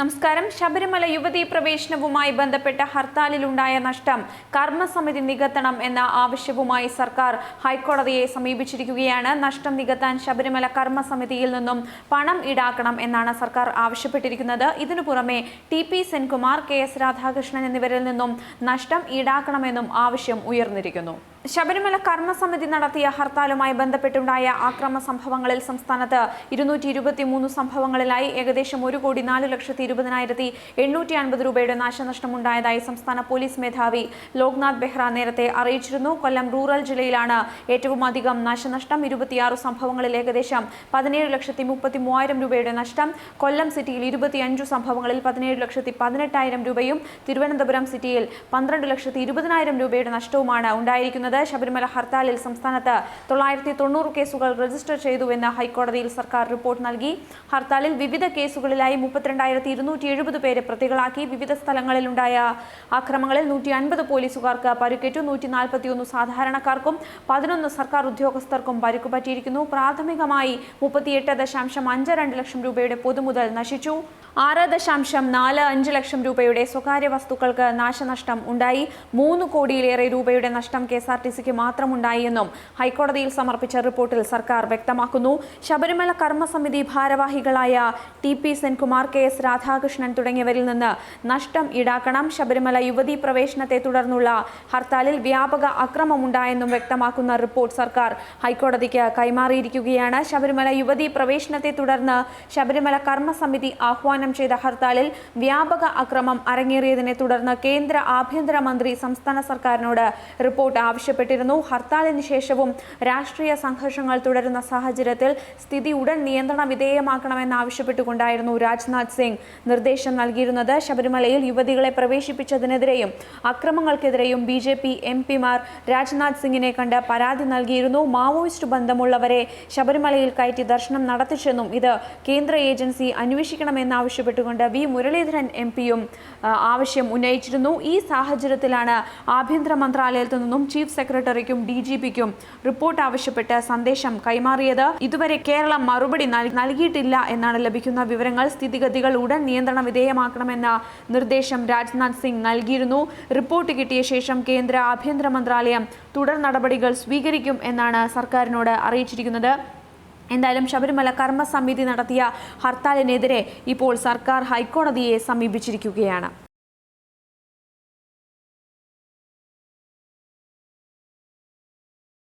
നമസ്കാരം. ശബരിമല യുവതീ പ്രവേശനവുമായി ബന്ധപ്പെട്ട ഹർത്താലിലുണ്ടായ നഷ്ടം കർമ്മസമിതി നികത്തണം എന്ന ആവശ്യവുമായി സർക്കാർ ഹൈക്കോടതിയെ സമീപിച്ചിരിക്കുകയാണ്. നഷ്ടം നികത്താൻ ശബരിമല കർമ്മസമിതിയിൽ നിന്നും പണം ഈടാക്കണം എന്നാണ് സർക്കാർ ആവശ്യപ്പെട്ടിരിക്കുന്നത്. ഇതിനു പുറമെ T P Senkumar K S Radhakrishnan എന്നിവരിൽ നിന്നും നഷ്ടം ഈടാക്കണമെന്നും ആവശ്യം ഉയർന്നിരിക്കുന്നു. ശബരിമല കർമ്മസമിതി നടത്തിയ ഹർത്താലുമായി ബന്ധപ്പെട്ടുണ്ടായ ആക്രമ സംഭവങ്ങളിൽ സംസ്ഥാനത്ത് ഇരുന്നൂറ്റി ഇരുപത്തിമൂന്ന് സംഭവങ്ങളിലായി ഏകദേശം ഒരു കോടി നാല് ലക്ഷത്തി ഇരുപതിനായിരത്തി എണ്ണൂറ്റി അൻപത് രൂപയുടെ നാശനഷ്ടമുണ്ടായതായി സംസ്ഥാന പോലീസ് മേധാവി ലോക്നാഥ് ബെഹ്റ നേരത്തെ അറിയിച്ചിരുന്നു. കൊല്ലം റൂറൽ ജില്ലയിലാണ് ഏറ്റവും അധികം നാശനഷ്ടം. ഇരുപത്തിയാറ് സംഭവങ്ങളിൽ ഏകദേശം പതിനേഴ് ലക്ഷത്തി മുപ്പത്തി മൂവായിരം രൂപയുടെ നഷ്ടം. കൊല്ലം സിറ്റിയിൽ ഇരുപത്തിയഞ്ചു സംഭവങ്ങളിൽ പതിനേഴ് ലക്ഷത്തി പതിനെട്ടായിരം രൂപയും തിരുവനന്തപുരം സിറ്റിയിൽ പന്ത്രണ്ട് ലക്ഷത്തി ഇരുപതിനായിരം രൂപയുടെ നഷ്ടവുമാണ് ഉണ്ടായിരിക്കുന്നത്. ശബരിമല ഹർത്താലിൽ സംസ്ഥാനത്ത് തൊള്ളായിരത്തി തൊണ്ണൂറ് കേസുകൾ രജിസ്റ്റർ ചെയ്തുവെന്ന് ഹൈക്കോടതിയിൽ സർക്കാർ റിപ്പോർട്ട് നൽകി. ഹർത്താലിൽ വിവിധ കേസുകളിലായി മുപ്പത്തിരണ്ടായിരത്തി ഇരുന്നൂറ്റി എഴുപത് പേരെ പ്രതികളാക്കി. വിവിധ സ്ഥലങ്ങളിലുണ്ടായ ആക്രമങ്ങളിൽ നൂറ്റി അൻപത് പോലീസുകാർക്ക് പരിക്കേറ്റു. നൂറ്റി നാൽപ്പത്തിയൊന്ന് സാധാരണക്കാർക്കും പതിനൊന്ന് സർക്കാർ ഉദ്യോഗസ്ഥർക്കും പരിക്ക് പറ്റിയിരിക്കുന്നു. പ്രാഥമികമായി മുപ്പത്തിയെട്ട് ദശാംശം അഞ്ച് രണ്ട് ലക്ഷം രൂപയുടെ പൊതുമുതൽ നശിച്ചു. ആറ് ദശാംശം നാല് അഞ്ച് ലക്ഷം രൂപയുടെ സ്വകാര്യ വസ്തുക്കൾക്ക് നാശനഷ്ടം ഉണ്ടായി. മൂന്ന് കോടിയിലേറെ രൂപയുടെ നഷ്ടം കെ എസ് ആർ ടി സിക്ക് മാത്രമുണ്ടായി എന്നും ഹൈക്കോടതിയിൽ സമർപ്പിച്ച റിപ്പോർട്ടിൽ സർക്കാർ വ്യക്തമാക്കുന്നു. ശബരിമല കർമ്മസമിതി ഭാരവാഹികളായ T P Senkumar K S Radhakrishnan തുടങ്ങിയവരിൽ നിന്ന് നഷ്ടം ഈടാക്കണം. ശബരിമല യുവതീ പ്രവേശനത്തെ തുടർന്നുള്ള ഹർത്താലിൽ വ്യാപക അക്രമമുണ്ടായെന്നും വ്യക്തമാക്കുന്ന റിപ്പോർട്ട് സർക്കാർ ഹൈക്കോടതിക്ക് കൈമാറിയിരിക്കുകയാണ്. ശബരിമല യുവതീ പ്രവേശനത്തെ തുടർന്ന് ശബരിമല കർമ്മസമിതി ആഹ്വാനം ചെയ്ത ഹർത്താലിൽ വ്യാപക അക്രമം അരങ്ങേറിയതിനെ തുടർന്ന് കേന്ദ്ര ആഭ്യന്തരമന്ത്രി സംസ്ഥാന സർക്കാരിനോട് റിപ്പോർട്ട് ആവശ്യപ്പെട്ടിരുന്നു. ഹർത്താലിന് ശേഷവും രാഷ്ട്രീയ സംഘർഷങ്ങൾ തുടരുന്ന സാഹചര്യത്തിൽ സ്ഥിതി ഉടൻ നിയന്ത്രണ വിധേയമാക്കണമെന്നാവശ്യപ്പെട്ടുകൊണ്ടായിരുന്നു രാജ്നാഥ് സിംഗ് നിർദ്ദേശം നൽകിയിരുന്നത്. ശബരിമലയിൽ യുവതികളെ പ്രവേശിപ്പിച്ചതിനെതിരെയും അക്രമങ്ങൾക്കെതിരെയും ബി ജെ പി എം പിമാർ രാജ്നാഥ് സിംഗിനെ കണ്ട് പരാതി നൽകിയിരുന്നു. മാവോയിസ്റ്റ് ബന്ധമുള്ളവരെ ശബരിമലയിൽ കയറ്റി ദർശനം നടത്തിച്ചെന്നും ഇത് കേന്ദ്ര ഏജൻസി അന്വേഷിക്കണമെന്നാവശ്യപ്പെട്ടുകൊണ്ട് വി മുരളീധരൻ എം പിയും ആവശ്യം ഉന്നയിച്ചിരുന്നു. ഈ സാഹചര്യത്തിലാണ് ആഭ്യന്തര മന്ത്രാലയത്തിൽ നിന്നും ചീഫ് സെക്രട്ടറിക്കും ഡി ജി പിക്കും റിപ്പോർട്ട് ആവശ്യപ്പെട്ട് സന്ദേശം കൈമാറിയത്. ഇതുവരെ കേരളം മറുപടി നൽകിയിട്ടില്ല എന്നാണ് ലഭിക്കുന്ന വിവരങ്ങൾ സ്ഥിതിഗതികൾ ഉടൻ നിയന്ത്രണ വിധേയമാക്കണമെന്ന നിർദ്ദേശം രാജ്നാഥ് സിംഗ് നൽകിയിരുന്നു. റിപ്പോർട്ട് കിട്ടിയ ശേഷം കേന്ദ്ര ആഭ്യന്തര മന്ത്രാലയം തുടർ നടപടികൾ സ്വീകരിക്കും എന്നാണ് സർക്കാരിനോട് അറിയിച്ചിരിക്കുന്നത്. എന്തായാലും ശബരിമല കർമ്മസമിതി നടത്തിയ ഹർത്താലിനെതിരെ ഇപ്പോൾ സർക്കാർ ഹൈക്കോടതിയെ സമീപിച്ചിരിക്കുകയാണ്.